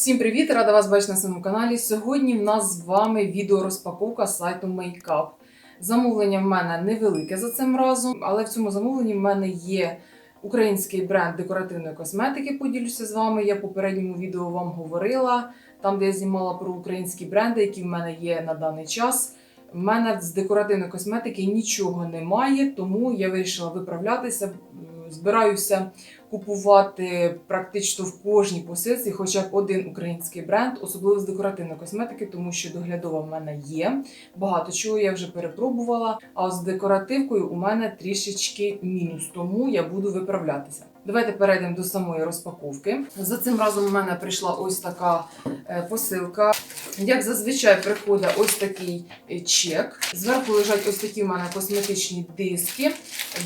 Всім привіт! Рада вас бачити на своєму каналі. Сьогодні в нас з вами відеорозпаковка сайту Makeup. Замовлення в мене невелике за цим разом, але в цьому замовленні в мене є український бренд декоративної косметики. Поділюся з вами. Я в попередньому відео вам говорила, там де я знімала про українські бренди, які в мене є на даний час. В мене з декоративної косметики нічого немає, тому я вирішила виправлятися. Збираюся купувати практично в кожній посилці хоча б один український бренд, особливо з декоративної косметики, тому що доглядова в мене є. Багато чого я вже перепробувала. А з декоративкою у мене трішечки мінус, тому я буду виправлятися. Давайте перейдемо до самої розпаковки. За цим разом у мене прийшла ось така е, посилка. Як зазвичай приходить ось такий е, чек. Зверху лежать ось такі в мене косметичні диски.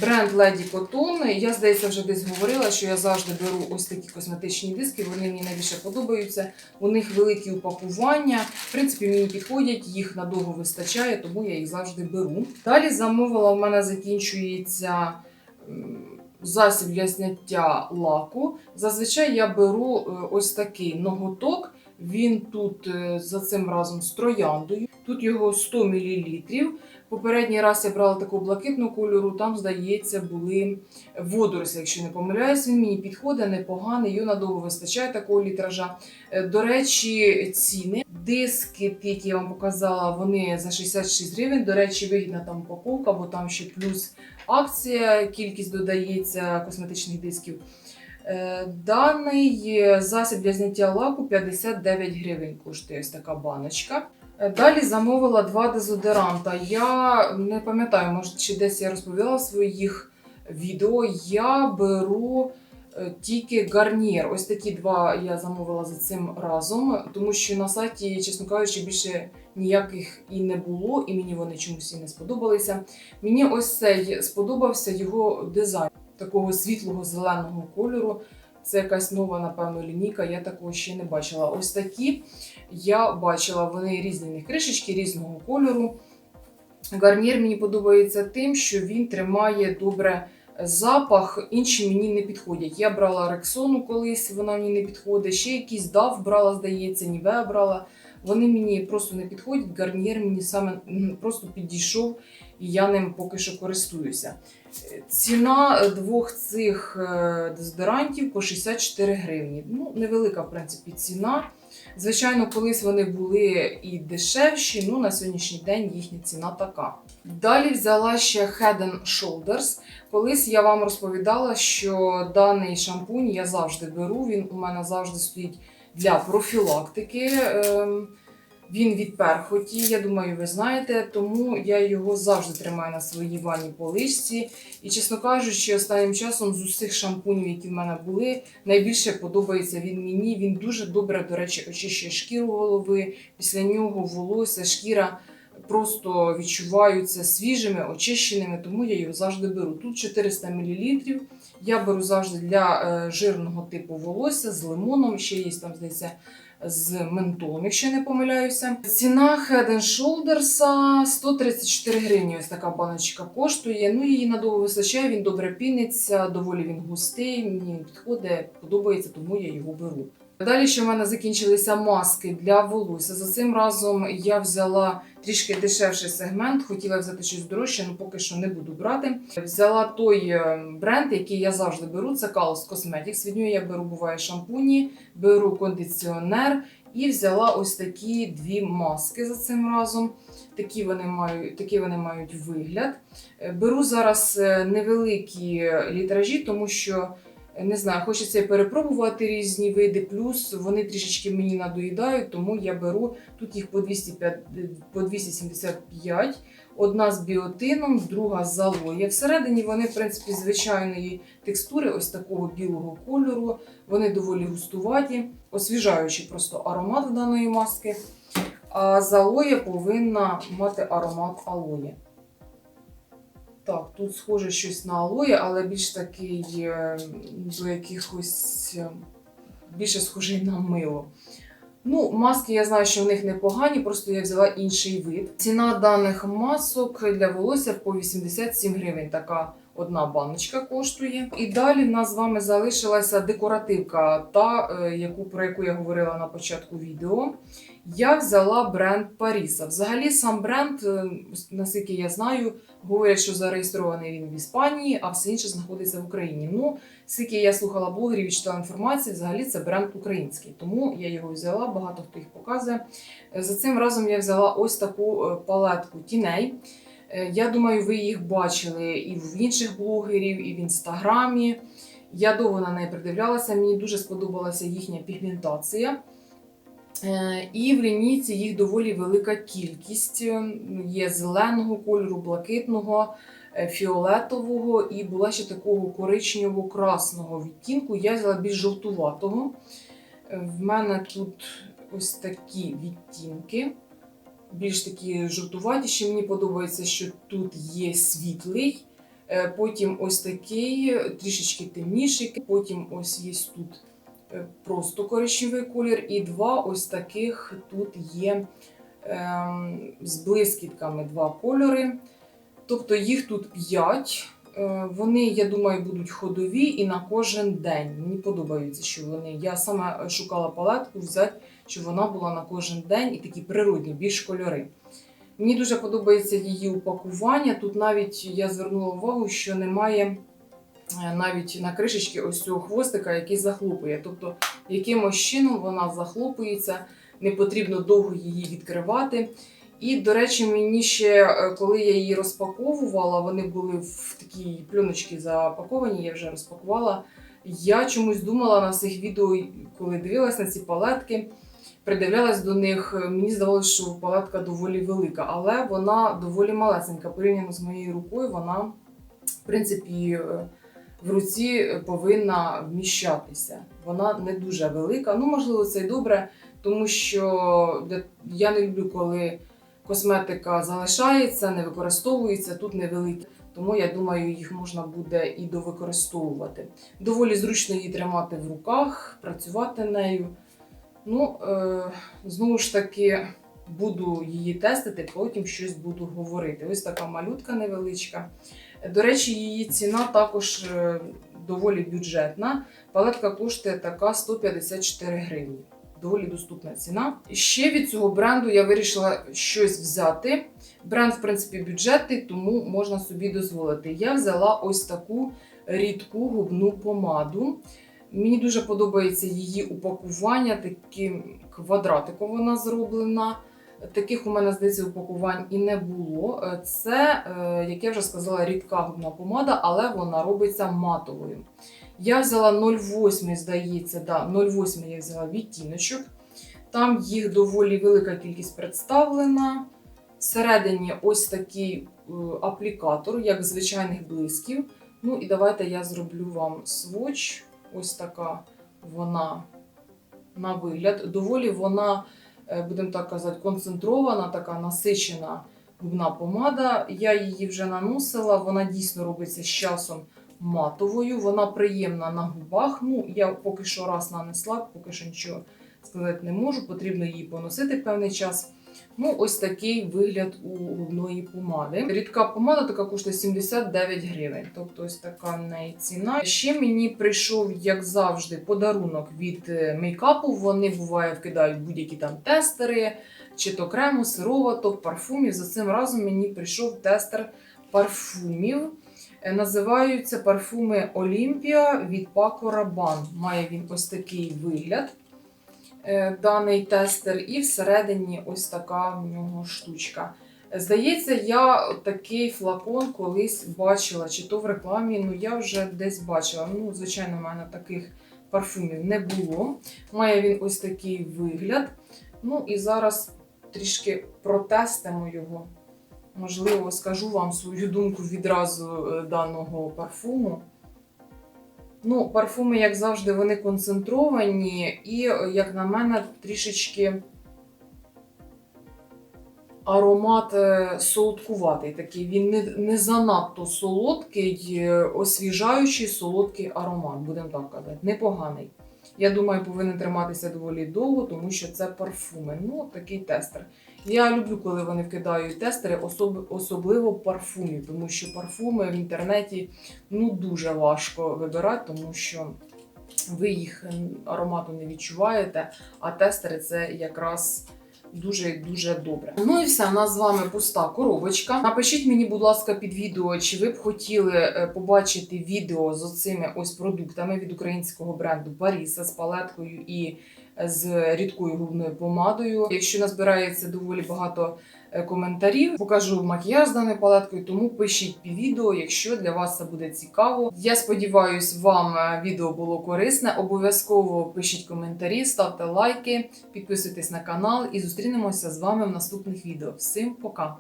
Бренд Lady Cotton. Я, здається, вже десь говорила, що я завжди беру ось такі косметичні диски. Вони мені найбільше подобаються. У них великі упакування. В принципі, мені підходять, їх надовго вистачає, тому я їх завжди беру. Далі замовила, в мене закінчується. Засіб для зняття лаку. Зазвичай я беру е, ось такий ноготок. Він тут е, за цим разом з трояндою. Тут його 100 мл. Попередній раз я брала таку блакитну кольору, там, здається, були водорослі, якщо не помиляюсь. Він мені підходить, непоганий, його надовго вистачає такого літража. Е, До речі, ціни. Диски, які я вам показала, вони за 66 гривень. До речі, вигідна там упаковка, бо там ще плюс акція, кількість додається косметичних дисків. Е, Даний е, засіб для зняття лаку 59 гривень коштує ось така баночка. Е, Далі замовила два дезодоранта. Я не пам'ятаю, може, чи десь я розповіла в своїх відео. Я беру е, тільки гарнір. Ось такі два я замовила за цим разом, тому що на сайті, чесно кажучи, більше ніяких і не було, і мені вони чомусь і не сподобалися. Мені ось цей сподобався його дизайн такого світлого зеленого кольору. Це якась нова, напевно, лінійка, я такого ще не бачила. Ось такі я бачила, вони різні кришечки різного кольору. Гарнір мені подобається тим, що він тримає добре запах, інші мені не підходять. Я брала Рексону колись, вона мені не підходить. Ще якийсь дав брала, здається, Нівеа брала. Вони мені просто не підходять. Гарнір мені саме просто підійшов, і я ним поки що користуюся. Ціна двох цих е, дезодорантів по 64 гривні. Ну, невелика, в принципі, ціна. Звичайно, колись вони були і дешевші, ну на сьогоднішній день їхня ціна така. Далі взяла ще Head and Shoulders. Колись я вам розповідала, що даний шампунь я завжди беру. Він у мене завжди стоїть для профілактики. Він від перхоті, я думаю, ви знаєте, тому я його завжди тримаю на своїй ванній поличці. І, чесно кажучи, останнім часом з усіх шампунів, які в мене були, найбільше подобається він мені. Він дуже добре, до речі, очищує шкіру голови. Після нього волосся, шкіра просто відчуваються свіжими, очищеними, тому я його завжди беру. Тут 400 мл. Я беру завжди для е, жирного типу волосся з лимоном. Ще є там, здається, з ментом, якщо я не помиляюся. Ціна Head Shoulders 134 гривні. Ось така баночка коштує. Ну її надовго вистачає, він добре піниться, доволі він густий. Мені підходить, подобається, тому я його беру. Далі ще в мене закінчилися маски для волосся. За цим разом я взяла трішки дешевший сегмент, хотіла взяти щось дорожче, але поки що не буду брати. Взяла той е, бренд, який я завжди беру. Це Kalos Cosmetics. Від нього я беру буває шампуні, беру кондиціонер і взяла ось такі дві маски за цим разом. Такі вони мають, такі вони мають вигляд. Е, Беру зараз е, невеликі літражі, тому що не знаю, хочеться перепробувати різні види, плюс вони трішечки мені надоїдають, тому я беру тут їх по 205, по 275. Одна з біотином, друга з алоє. Всередині вони, в принципі, звичайної текстури, ось такого білого кольору. Вони доволі густуваті, освіжаючий просто аромат даної маски. А з алоє повинна мати аромат алоє. Так, тут схоже щось на алоє, але більш такий е, до якихось е, більше схожий на мило. Ну, маски я знаю, що в них непогані, просто я взяла інший вид. Ціна даних масок для волосся по 87 гривень. Така одна баночка коштує. І далі в нас з вами залишилася декоративка, та е, яку про яку я говорила на початку відео. Я взяла бренд Паріса. Взагалі, сам бренд, е, наскільки я знаю, говорять, що зареєстрований він в Іспанії, а все інше знаходиться в Україні. Ну, скільки я слухала блогерів і читала інформацію, взагалі це бренд український. Тому я його взяла, багато хто їх показує. Е, За цим разом я взяла ось таку палетку тіней. Е, Я думаю, ви їх бачили і в інших блогерів, і в інстаграмі. Я довго на неї придивлялася, мені дуже сподобалася їхня пігментація. Е, І в лінійці їх доволі велика кількість. Е, Є зеленого кольору, блакитного, фіолетового і була ще такого коричнево-красного відтінку. Я взяла більш жовтуватого. В мене тут ось такі відтінки. Більш такі жовтуватіші. Мені подобається, що тут є світлий. Е, Потім ось такий, е, трішечки темніший. Потім ось є тут е, просто коричневий колір, і два ось таких тут є ем, з блискітками два кольори. Тобто їх тут п'ять. Вони, я думаю, будуть ходові і на кожен день. Мені подобається, що вони. Я саме шукала палетку взяти, щоб вона була на кожен день і такі природні, більш кольори. Мені дуже подобається її упакування. Тут навіть я звернула увагу, що немає е, навіть на кришечці ось цього хвостика, який захлопує. Тобто, якимось чином вона захлопується, не потрібно довго її відкривати. І, до речі, мені ще, е, коли я її розпаковувала, вони були в такій пленочці запаковані, я вже розпакувала. Я чомусь думала на цих відео, коли дивилась на ці палетки, придивлялась до них. е, Мені здавалося, що палетка доволі велика, але вона доволі малесенька. Порівняно з моєю рукою, вона, в принципі, е, в руці повинна вміщатися. Вона не дуже велика. Ну, можливо, це й добре, тому що я не люблю, коли косметика залишається, не використовується, тут невеликі. Тому я думаю, їх можна буде і довикористовувати. Доволі зручно її тримати в руках, працювати нею. Ну, е, знову ж таки, буду її тестити, потім щось буду говорити. Ось така малютка невеличка. До речі, її ціна також е, доволі бюджетна. Палетка коштує така 154 гривні. Доволі доступна ціна. Ще від цього бренду я вирішила щось взяти. Бренд, в принципі, бюджетний, тому можна собі дозволити. Я взяла ось таку рідку губну помаду. Мені дуже подобається її упакування, таким квадратиком вона зроблена. Таких у мене, здається, упакувань і не було. Е, Це, е, як я вже сказала, рідка губна помада, але вона робиться матовою. Я взяла 0,8, здається, да, 0,8 я взяла відтіночок. Там їх доволі велика кількість представлена. Всередині ось такий е, аплікатор, як звичайних блисків. Ну і давайте я зроблю вам сводч. Ось така вона на вигляд. Доволі вона, е, будемо так казати, концентрована, така насичена губна помада. Я її вже наносила, вона дійсно робиться з часом матовою. Вона приємна на губах. Ну, я поки що раз нанесла, поки що нічого сказати не можу. Потрібно її поносити певний час. Ну, ось такий вигляд у губної помади. Рідка помада така коштує 79 гривень. Тобто ось така в. Ще мені прийшов, як завжди, подарунок від е, мейкапу. Вони буває вкидають будь-які там тестери, чи то крему, сироваток, парфумів. За цим разом мені прийшов тестер парфумів. Е, Називаються парфуми Олімпія від Paco Rabanne. Має він ось такий вигляд даний тестер, і всередині ось така в нього штучка. Здається, я такий флакон колись бачила, чи то в рекламі, ну я вже десь бачила. Ну, звичайно, в мене таких парфумів не було. Має він ось такий вигляд. Ну і зараз трішки протестимо його. Можливо, скажу вам свою думку відразу е, даного парфуму. Ну, парфуми, як завжди, вони концентровані, і, як на мене, трішечки аромат е, солодкуватий такий. Він не, не занадто солодкий, е, освіжаючий солодкий аромат, будемо так казати, непоганий. я думаю, повинен триматися доволі довго, тому що це парфуми. Ну, такий тестер. Я люблю, коли вони вкидають тестери, особ- особливо парфумів, тому що парфуми в інтернеті ну дуже важко вибирати, тому що ви їх аромату не відчуваєте, а тестери це якраз. Дуже дуже добре. Ну і все, у нас з вами пуста коробочка. Напишіть мені, будь ласка, під відео, чи ви б хотіли е, побачити відео з оцими ось продуктами від українського бренду Паріса з палеткою і з рідкою губною помадою. Якщо назбирається доволі багато е, коментарів, покажу макіяж з даною палеткою, тому пишіть під відео, якщо для вас це буде цікаво. Я сподіваюся, вам е, відео було корисне. Обов'язково пишіть коментарі, ставте лайки, підписуйтесь на канал і зустрінемося з вами в наступних відео. Всім пока!